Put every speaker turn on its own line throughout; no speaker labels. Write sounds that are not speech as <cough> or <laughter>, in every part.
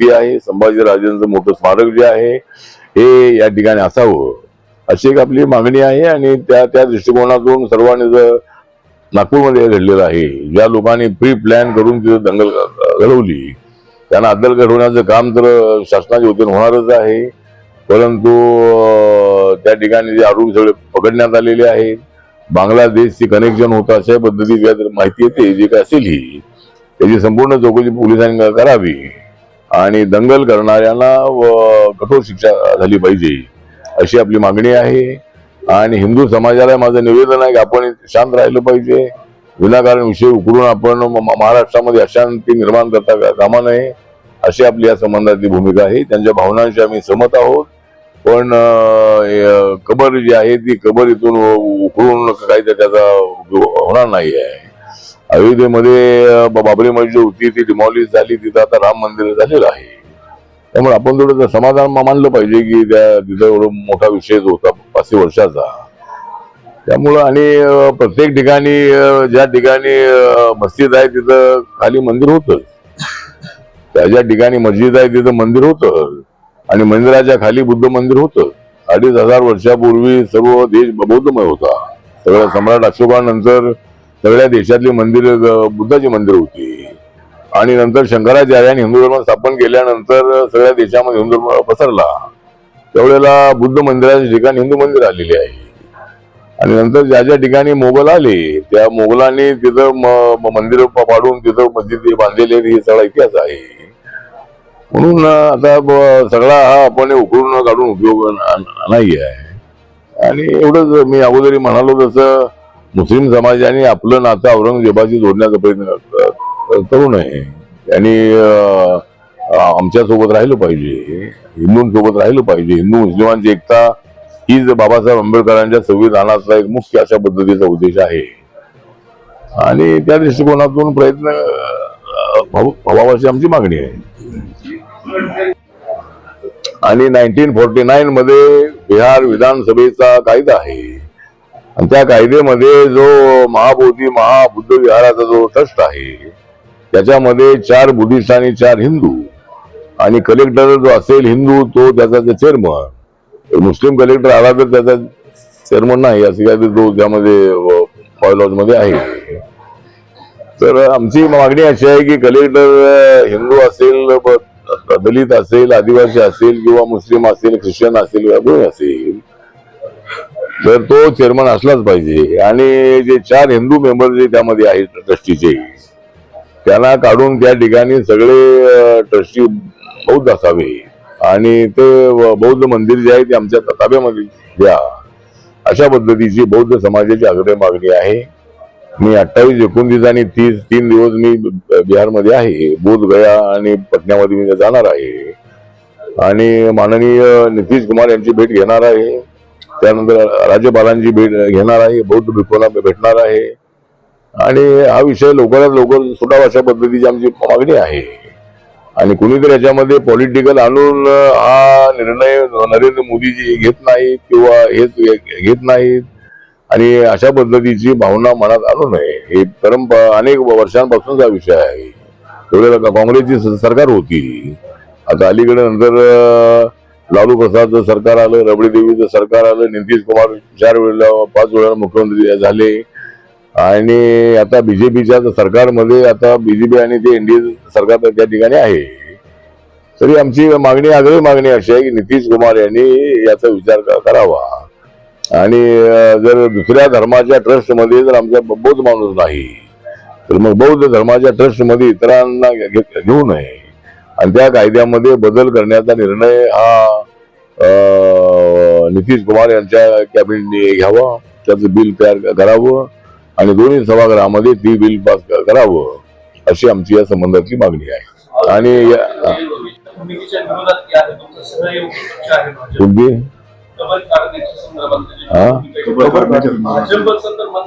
महाराजांची स्मृती आहे संभाजीराजांचं मोठं स्मारक जे आहे हे या ठिकाणी असावं. अशी एक आपली मागणी आहे आणि त्या त्या दृष्टिकोनातून सर्वांनी जर नागपूरमध्ये घडलेलं आहे ज्या लोकांनी प्री प्लॅन करून तिथं दंगल घडवली त्यांना अदल घडवण्याचं काम तर शासनाच्या वतीने होणारच आहे. परंतु त्या ठिकाणी जे आरोपी सगळे पकडण्यात आलेले आहेत. बांगलादेशची कनेक्शन होतं अशा पद्धतीची माहिती येते जी काय असेल ही त्याची संपूर्ण चौकशी पोलिसांनी करावी. आणि दंगल करणाऱ्यांना व कठोर शिक्षा झाली पाहिजे. अशी आपली मागणी आहे. आणि हिंदू समाजाला माझं निवेदन आहे की आपण शांत राहिलं पाहिजे. विनाकारण विषय उकरून आपण म- महाराष्ट्रामध्ये अशांती निर्माण करता कामा नये अशी आपली या संबंधातली भूमिका आहे. त्यांच्या भावनांशी आम्ही सहमत आहोत. पण कबर जी आहे ती कबर इथून उ- उकळून काहीतरी त्याचा होणार नाही आहे अयोध्येमध्ये बाबरी मस्जिद होती ती डिमॉलिश झाली तिथं आता राम मंदिर झालेलं आहे. त्यामुळे आपण थोडं समाधान मानलं पाहिजे की त्या तिथं एवढं मोठा विषय जो होता पाचशे वर्षाचा. त्यामुळं आणि प्रत्येक ठिकाणी ज्या ठिकाणी मस्जिद आहे तिथं खाली मंदिर होतं. त्या ज्या ठिकाणी मस्जिद आहे तिथं मंदिर होतं. आणि मंदिराच्या खाली बुद्ध मंदिर होतं. अडीच हजार वर्षापूर्वी सर्व देश बौद्धमय होता. सगळ्या सम्राट अशोकानंतर सगळ्या देशातली मंदिर बुद्धाची मंदिर होती. आणि नंतर शंकराचार्याने हिंदू धर्म स्थापन केल्यानंतर सगळ्या देशामध्ये हिंदू धर्म पसरला. त्यावेळेला बुद्ध मंदिराच्या ठिकाणी हिंदू मंदिर आलेले आहे. आणि नंतर ज्या ज्या ठिकाणी मोगल आले त्या मोगलांनी तिथं मंदिर पाडून तिथं मस्जिद बांधलेले हे सगळा इतिहास आहे. म्हणून आता सगळा हा आपण उकळून काढून उपयोग नाही आहे. आणि एवढंच मी अगोदरी म्हणालो तसं मुस्लिम समाजाने आपलं नातं औरंगजेबाशी जोडण्याचा प्रयत्न करू नये. त्यांनी आमच्यासोबत आमच्यासोबत राहिलं पाहिजे. हिंदूंसोबत राहिलं पाहिजे. हिंदू मुस्लिमांची एकता हीच बाबासाहेब आंबेडकरांच्या संविधानाचा एक मुख्य अशा पद्धतीचा उद्देश आहे. आणि त्या दृष्टिकोनातून प्रयत्न भावाशी आमची मागणी आहे. आणि नाईन्टीन फोर्टी नाईन मध्ये बिहार विधानसभेचा कायदा आहे. आणि त्या कायद्यामध्ये जो महाबोधी महाबुद्ध विहाराचा जो ट्रस्ट आहे त्याच्यामध्ये चार बुद्धिस्ट आणि चार हिंदू. आणि कलेक्टर जो असेल हिंदू तो त्याचा चेअरमन मुस्लिम कलेक्टर आला तर त्याचा चेअरमन नाही असं काय तो त्यामध्ये लॉजमध्ये आहे. तर आमची मागणी अशी आहे की कलेक्टर हिंदू असेल दलित असेल आदिवासी असेल किंवा मुस्लिम असेल ख्रिश्चन असेल किंवा कोणी असेल तर तो चेअरमन असलाच पाहिजे. आणि जे चार हिंदू मेंबर जे त्यामध्ये आहेत ट्रस्टीचे त्यांना काढून त्या ठिकाणी सगळे ट्रस्टी बौद्ध असावे. आणि ते बौद्ध मंदिर जे आहे ते आमच्या ताब्यामध्ये द्या. अशा पद्धतीची बौद्ध समाजाची आग्रह मागणी आहे. मी अठ्ठावीस एकोणतीस आणि तीस तीन दिवस मी बिहारमध्ये आहे. बोध गया आणि पटण्यामध्ये मी जाणार आहे. आणि माननीय नितीश कुमार यांची भेट घेणार आहे. त्यानंतर राज्यपालांची भेट घेणार आहे बौद्ध भिकोला भेटणार आहे. आणि हा विषय लवकरात लवकर सुटावा अशा पद्धतीची आमची मागणी आहे. आणि कुणीतरी याच्यामध्ये पॉलिटिकल आणून हा निर्णय नरेंद्र मोदीजी घेत नाहीत किंवा हेच घेत नाहीत. आणि अशा पद्धतीची भावना मनात आणू नये. हे परंपरा अनेक वर्षांपासूनचा विषय आहे. एवढ्या काँग्रेसची स- सरकार होती. आता अलीकडे नंतर लालू प्रसादचं सरकार आलं रबडी देवीचं सरकार आलं नितीश कुमार चार वेळेला पाच वेळेला मुख्यमंत्री झाले. आणि आता बीजेपीच्या सरकारमध्ये आता बीजेपी आणि ते एनडीए सरकार त्या ठिकाणी आहे. तरी आमची मागणी आग्रही मागणी अशी आहे की नितीश कुमार यांनी याचा विचार करावा? आणि जर दुसऱ्या धर्माच्या ट्रस्टमध्ये जर आमचा बौद्ध माणूस नाही तर मग बौद्ध धर्माच्या ट्रस्टमध्ये इतरांना घेऊ नये. आणि त्या कायद्यामध्ये बदल करण्याचा निर्णय हा नितीश कुमार यांच्या कॅबिनेटने घ्यावा त्याचं बिल तयार करावं आणि दोन्ही सभागृहामध्ये ती बिल पास करावं अशी आमची या संबंधातली मागणी आहे आणि
कबर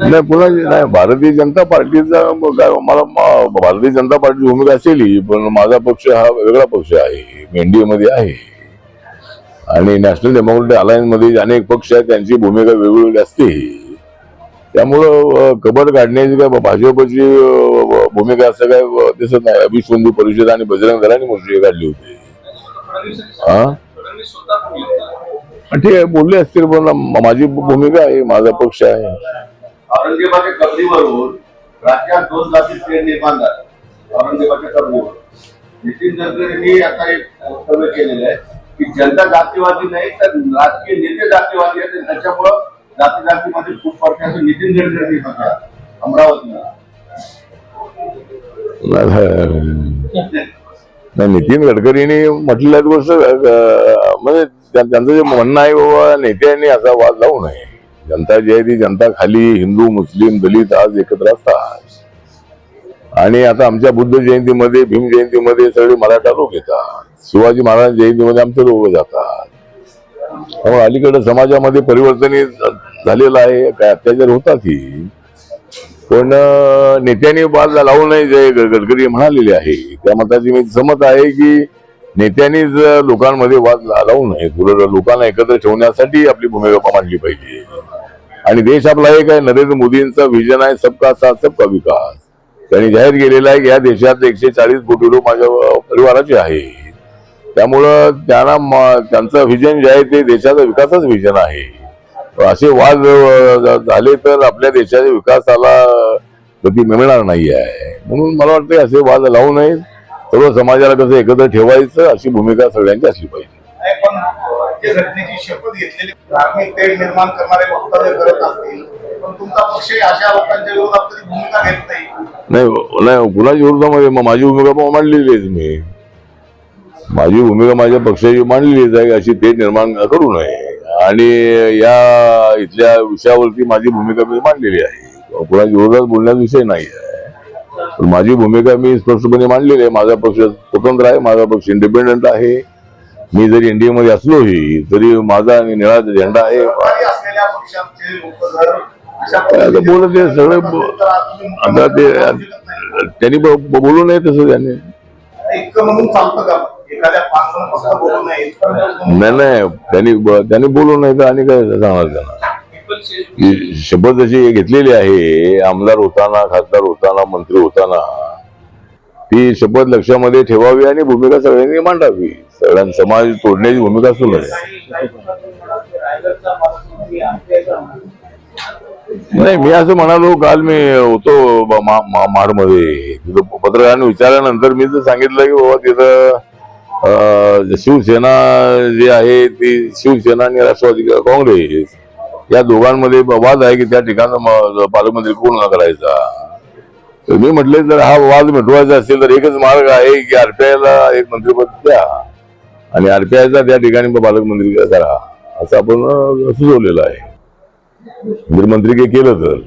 नाही कुणाची नाही भारतीय जनता पार्टीचा काय मला भारतीय जनता पार्टीची भूमिका असेल पण माझा पक्ष हा वेगळा पक्ष आहे. एनडीए मध्ये आहे. आणि नॅशनल डेमोक्रेटिक अलायन्समध्ये अनेक पक्ष आहेत त्यांची भूमिका वेगवेगळी असते. त्यामुळं अं, कबड काढण्याची काय भाजपची भूमिका असं काय दिसत नाही. अभिष बंधू परिषद आणि बजरंग दलांनी मोर्चे काढली होती. हा. ठीक आहे बोलले असतील पण माझी भूमिका आहे माझा पक्ष आहे.
औरंगजेबाच्या कबरीवरून राज्यात दोन जाती ट्रेन निर्माण झाला. औरंगजेबाच्या कबरीवर नितीन गडकरींनी आता एक वक्तव्य केलेलं आहे की जनता जातीवादी नाही तर राजकीय नेते जातीवादी आहेत त्याच्यामुळं जाती जातीमध्ये खूप फरक आहे. असं नितीन गडकरी म्हटलं अमरावतीला. <laughs>
नाही, नितीन गडकरींनी म्हटलेल्या गोष्ट म्हणजे त्यांचं जे म्हणणं आहे बाबा नेत्यांनी असा वाद लावू नये. जनता जी आहे ती जनता खाली हिंदू मुस्लिम दलित आज एकत्र असतात. आणि आता आमच्या बुद्ध जयंतीमध्ये भीम जयंतीमध्ये सगळे मराठा लोक येतात. शिवाजी महाराज जयंतीमध्ये आमचे लोक जातात. त्यामुळे अलीकडे समाजामध्ये परिवर्तन झालेलं आहे काय अत्याचार होतात ही? पण नेत्यांनी वाद लावू नये जे गडकरी म्हणालेले आहे. त्या मताची मी समज आहे की नेत्यांनीच लोकांमध्ये वाद ला- लावू नये. लोकांना एकत्र ठेवण्यासाठी आपली भूमिका मांडली पाहिजे. आणि देश आपला एक आहे. नरेंद्र मोदींचा विजन आहे सबका साथ सबका विकास. त्यांनी जाहीर केलेला आहे की या देशात एकशे चाळीस कोटी लोक माझ्या परिवाराचे आहे त्यामुळं त्यांना त्यांचं विजन जे आहे ते देशाचा विकासच विजन आहे. असे वाद झाले तर आपल्या देशाच्या विकासाला गती मिळणार नाही आहे. म्हणून मला वाटतं असे वाद लावू नये सर्व समाजाला कसं एकत्र ठेवायचं अशी भूमिका सगळ्यांची असली पाहिजे.
शपथ घेतलेली धार्मिक तेढ निर्माण करणारे वक्तव्य करत असतील पण तुमचा पक्षही अशा लोकांच्या विरोधात कधी भूमिका घेत नाही?
नाही कुणाच्या विरोधामध्ये? मग माझी भूमिका पण मांडलेली आहे मी. माझी भूमिका माझ्या पक्षाची मांडलेलीच आहे अशी तेढ निर्माण करू नये. आणि या इथल्या विषयावरती माझी भूमिका मी मांडलेली आहे. कुणाच्या विरोधात बोलण्याचा विषय नाही आहे. पण माझी भूमिका मी स्पष्टपणे मांडलेली आहे. माझा पक्ष स्वतंत्र आहे. माझा पक्ष इंडिपेंडंट आहे. मी जरी एनडीएमध्ये असलोही तरी माझा आणि निळा झेंडा आहे आता बोलत सगळे आता ते त्यांनी ब- ब- बोलू नये तसं त्यांनी. नाही नाही त्यांनी त्यांनी बोलू नये तर आणि काय सांगणार त्यांना? शपथ जशी घेतलेली आहे आमदार होताना खासदार होताना मंत्री होताना ती शपथ लक्षामध्ये ठेवावी आणि भूमिका सगळ्यांनी मांडावी. सगळ्यां समाज तोडण्याची भूमिका असू आहे. नाही मी असं म्हणालो काल मी होतो माडमध्ये मा- तिथं पत्रकारांनी विचारल्यानंतर मी तर सांगितलं की बाबा तिथं शिवसेना जी आहे ती शिवसेना आणि राष्ट्रवादी काँग्रेस या दोघांमध्ये वाद आहे की त्या ठिकाणं पालकमंत्री कोण करायचा? तर मी म्हटले जर हा वाद मिटवायचा असेल तर एकच मार्ग आहे की आरपीआयला एक मंत्रिपद द्या. आणि आरपीआयचा त्या ठिकाणी पालकमंत्री करा. असं आपण सुचवलेलं आहे. गृहमंत्री काही केलं तर.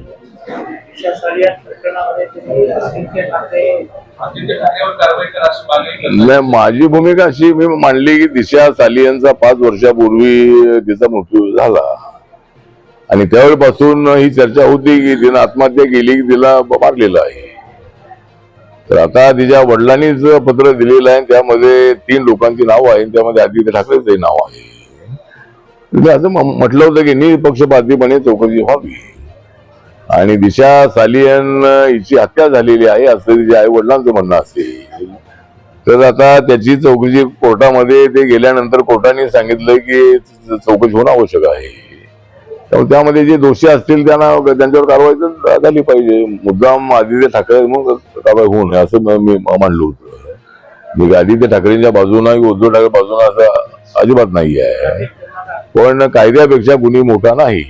नाही माझी भूमिका अशी मी मांडली की दिशा सालियनचा पाच वर्षापूर्वी तिचा मृत्यू झाला. आणि त्यावेळेपासून ही चर्चा होती की तिनं आत्महत्या केली की तिला मारलेलं आहे. तर आता तिच्या वडिलांनीच पत्र दिलेलं आहे त्यामध्ये तीन लोकांची नावं आहेत त्यामध्ये आदित्य ठाकरेचं नाव आहे. म्हणजे असं म्हटलं होतं की निपक्षपातीपणे चौकशी व्हावी. आणि दिशा सालियन हिची हत्या झालेली आहे असं तिच्या आई वडिलांचं म्हणणं असेल. तर आता त्याची चौकशी कोर्टामध्ये ते गेल्यानंतर कोर्टाने सांगितलं की चौकशी होणं आवश्यक आहे. त्यामुळे त्यामध्ये जे दोषी असतील त्यांना त्यांच्यावर कारवाई तर झाली पाहिजे. मुद्दाम आदित्य ठाकरे म्हणून कारवाई होऊ नये असं मी मांडलं होतं. मी आदित्य ठाकरेंच्या बाजूनं किंवा उद्धव ठाकरे बाजूनं असं अजिबात नाही आहे पण कायद्यापेक्षा कुणी मोठा नाही.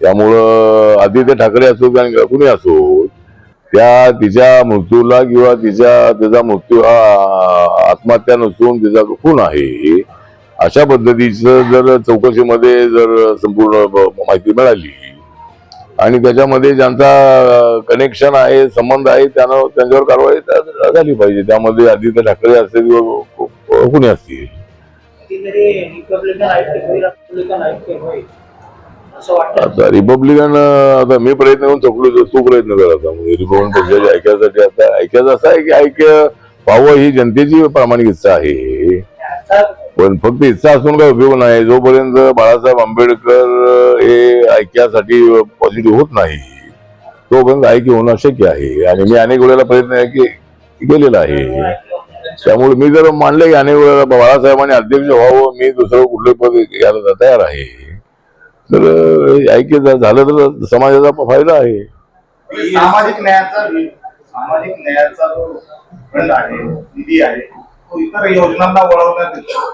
त्यामुळं आदित्य ठाकरे असो किंवा कुणी असो त्या तिच्या मृत्यूला किंवा तिच्या तिचा मृत्यू हा आत्महत्या नसून तिचा खून आहे. अशा पद्धतीचं जर चौकशीमध्ये जर संपूर्ण माहिती मिळाली आणि त्याच्यामध्ये ज्यांचा कनेक्शन आहे संबंध आहे त्यांना त्यांच्यावर कारवाई झाली पाहिजे. त्यामध्ये आदित्य ठाकरे असतील किंवा कुणी असतील? आता रिपब्लिकन आता मी प्रयत्न करून चकलो तू प्रयत्न कर आता. म्हणजे रिपब्लिकन पक्षाच्या ऐक्यासाठी आता ऐक्याचं असं आहे की ऐक्य व्हावं ही जनतेची प्रामाणिक इच्छा आहे. पण फक्त इच्छा असून काही उपयोग नाही. जोपर्यंत बाळासाहेब आंबेडकर हे ऐक्यासाठी पॉझिटिव्ह होत नाही तोपर्यंत ऐक्य होणं शक्य आहे. आणि मी अनेक वेळेला प्रयत्न केलेला आहे. त्यामुळे मी जर मानले की अनेक वेळेला बाळासाहेबांनी अध्यक्ष व्हावं मी दुसरं कुठलं पद घ्यायला तयार आहे. तर अं, झालं तर समाजाचा फायदा आहे.
सामाजिक न्यायाचा सामाजिक न्यायाचा जो फंड आहे निधी आहे तो इतर योजनांना वळवण्यात येतो.